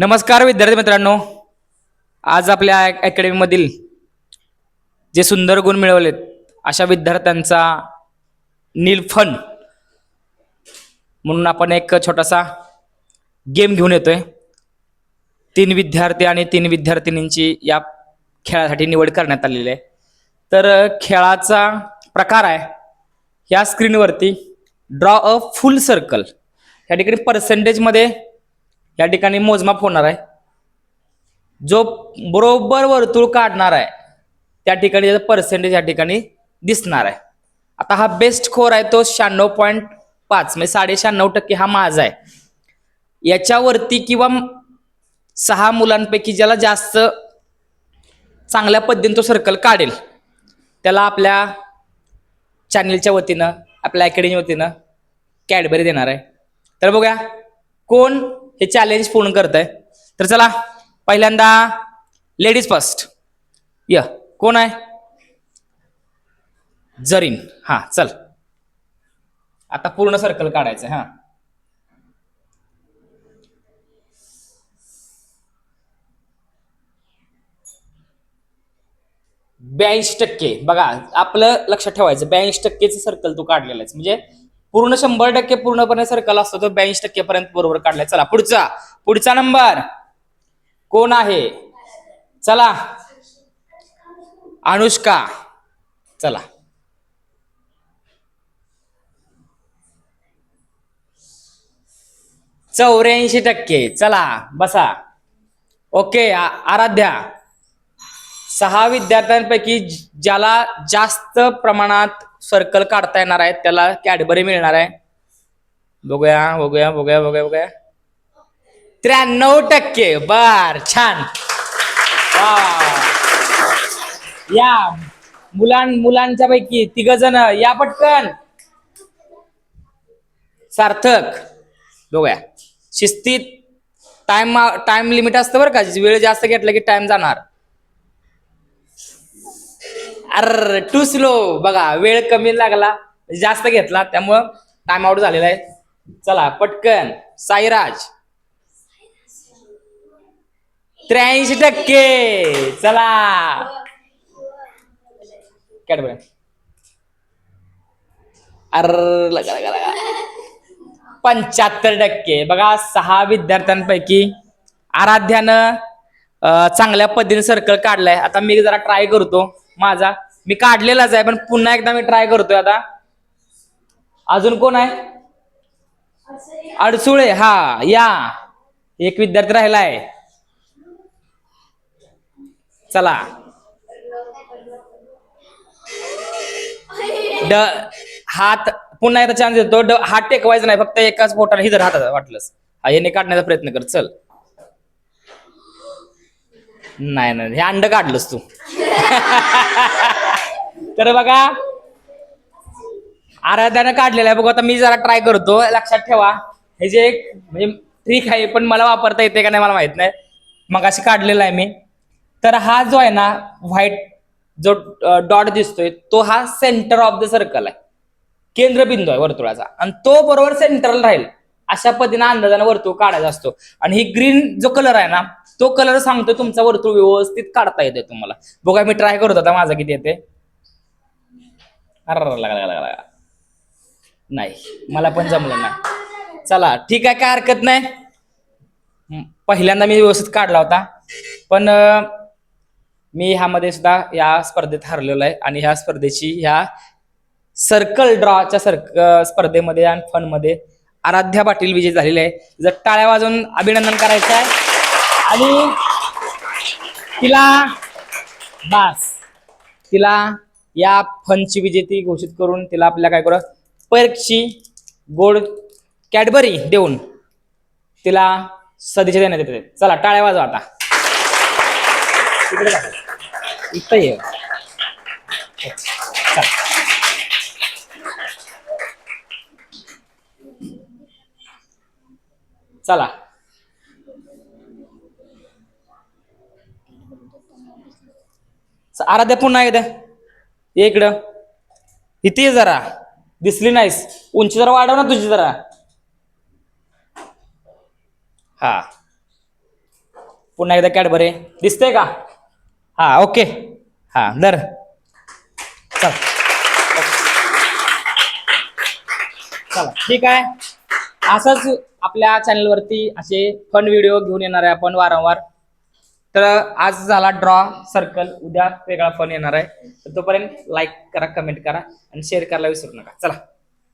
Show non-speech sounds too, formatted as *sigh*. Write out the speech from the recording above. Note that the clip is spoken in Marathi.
नमस्कार विद्यार्थी मित्रांनो. आज आपल्या अकॅडमीमधील जे सुंदर गुण मिळवलेत अशा विद्यार्थ्यांचा नीलफन म्हणून आपण एक छोटासा गेम घेऊन येतोय. तीन विद्यार्थी आणि तीन विद्यार्थिनींची या खेळासाठी निवड करण्यात आलेली आहे. तर खेळाचा प्रकार आहे या स्क्रीनवरती ड्रॉ अ फुल सर्कल या ठिकाणी पर्सेंटेजमध्ये या ठिकाणी मोजमाप होणार आहे. जो बरोबर वर्तुळ काढणार आहे त्या ठिकाणी त्याचा पर्सेंटेज या ठिकाणी दिसणार आहे. आता हा बेस्ट खोर आहे तो शहाण्णव पॉईंट पाच म्हणजे साडे शहाण्णव टक्के हा माझा आहे. याच्यावरती किंवा सहा मुलांपैकी ज्याला जास्त चांगल्या पद्धतीने तो सर्कल काढेल त्याला आपल्या चॅनेलच्या वतीनं आपल्या अकॅडमी वतीनं कॅडबरी देणार आहे. तर बघूया कोण हे चॅलेंज पूर्ण करत आहे तर चला पहिल्यांदा लेडीज फर्स्ट य कोण आहे? जरीन. हा चल. आता पूर्ण सर्कल काढायचं हा. ब्याऐंशी टक्के. बघा आपलं लक्षात ठेवायचं ब्याऐंशी टक्केचं सर्कल तू काढलेला आहे. म्हणजे पूर्ण शंभर टक्के पूर्णपणे सर्कल असतो तो ब्याऐंशी टक्केपर्यंत बरोबर काढलाय. चला पुढचा. पुढचा नंबर कोण आहे? चला. अनुष्का. चला. चौऱ्याऐंशी टक्के. चला बसा. ओके आराध्या. सहा विद्यार्थ्यांपैकी ज्याला जास्त प्रमाणात सर्कल काढता येणार आहे त्याला कॅडबरी मिळणार आहे. बघूया बघूया बघूया बघूया बघूया. त्र्याण्णव टक्के. बर छान. या. मुलां मुलांच्या पैकी तिघ जण या पटकन. सार्थक. बघूया. शिस्तीत टाइम टाइम लिमिट असतं बरं का वेळ जास्त घेतला की टाइम जाणार. अर टू स्लो बघा वेळ कमी लागला जास्त घेतला त्यामुळं टाइम आउट झालेला आहे. चला पटकन. साईराज. त्र्याऐंशी टक्के. चला. कॅडबरी अर लगा लगा लगा. पंच्याहत्तर टक्के. बघा सहा विद्यार्थ्यांपैकी आराध्यानं चांगल्या पद्धतीने सर्कल काढलाय. आता मी जरा ट्राय करतो. माझा. मी काढलेलाच आहे पण पुन्हा एकदा मी ट्राय करतोय आता. अजून कोण आहे? अडसुळे हा या. एक विद्यार्थी राहिलाय चला. ड हात पुन्हा एकदा चान्स देतो. ड हात टेकवायचा नाही फक्त एकाच बोटाने हिजर हातात वाटलंस हा याने काढण्याचा प्रयत्न कर चल. नाही नाही हे अंड काढलंस तू. *laughs* तर बघा आराध्यानं काढलेलं आहे. बघू आता मी जरा ट्राय करतो. लक्षात ठेवा. हे जे एक म्हणजे ट्रिक आहे पण मला वापरता येते का नाही मला माहीत नाही. मग अशी काढलेला आहे मी. तर हा जो आहे ना व्हाईट जो डॉट दिसतोय तो हा सेंटर ऑफ द सर्कल आहे. केंद्रबिंदू आहे वर्तुळाचा. आणि तो बरोबर सेंटरला राहील. अशा पद्धतीने अंदाजाने वर्तुळ काढायचा असतो. आणि ही ग्रीन जो कलर आहे ना तो कलर सांगतो तुमचा वर्तुळ व्यवस्थित काढता येते तुम्हाला. बघा मी ट्राय करतो आता माझा किती येते अरे लगा लगा नाही मला पण जमलं नाही. चला ठीक आहे काय हरकत नाही. पहिल्यांदा मी व्यवस्थित काढला होता. पण मी ह्यामध्ये सुद्धा या स्पर्धेत हरलेलो आहे. आणि ह्या स्पर्धेची ह्या सर्कल ड्रॉच्या सर्क स्पर्धेमध्ये आणि फनमध्ये आराध्या पाटील विजय झालेले आहे. जर टाळ्या वाजवून अभिनंदन करायचं आहे. आणि तिला बास. तिला या फनची विजेती घोषित करून तिला आपल्या काय करू? पर्कची गोड कॅडबरी देऊन तिला सदिच्छा देण्यात येते. चला टाळ्या वाजवा आता. इकडे इथं ये. चला. आराध्य आराध्या पुन्हा एकदा. इकडं. इथे ये जरा. दिसली नाहीस. उंची जरा वाढव ना तुझी जरा. हा. पुन्हा एकदा कॅडबरे दिसतंय का? हा ओके. हा दर चल. चला. ठीक आहे? असंच आपल्या चॅनलवरती असे फन व्हिडिओ घेऊन येणार आहे आपण वारंवार. तर आज झाला ड्रॉ सर्कल उद्या वेगळा फन येणार आहे. तर तोपर्यंत लाईक करा कमेंट करा आणि शेअर करायला विसरू नका. चला.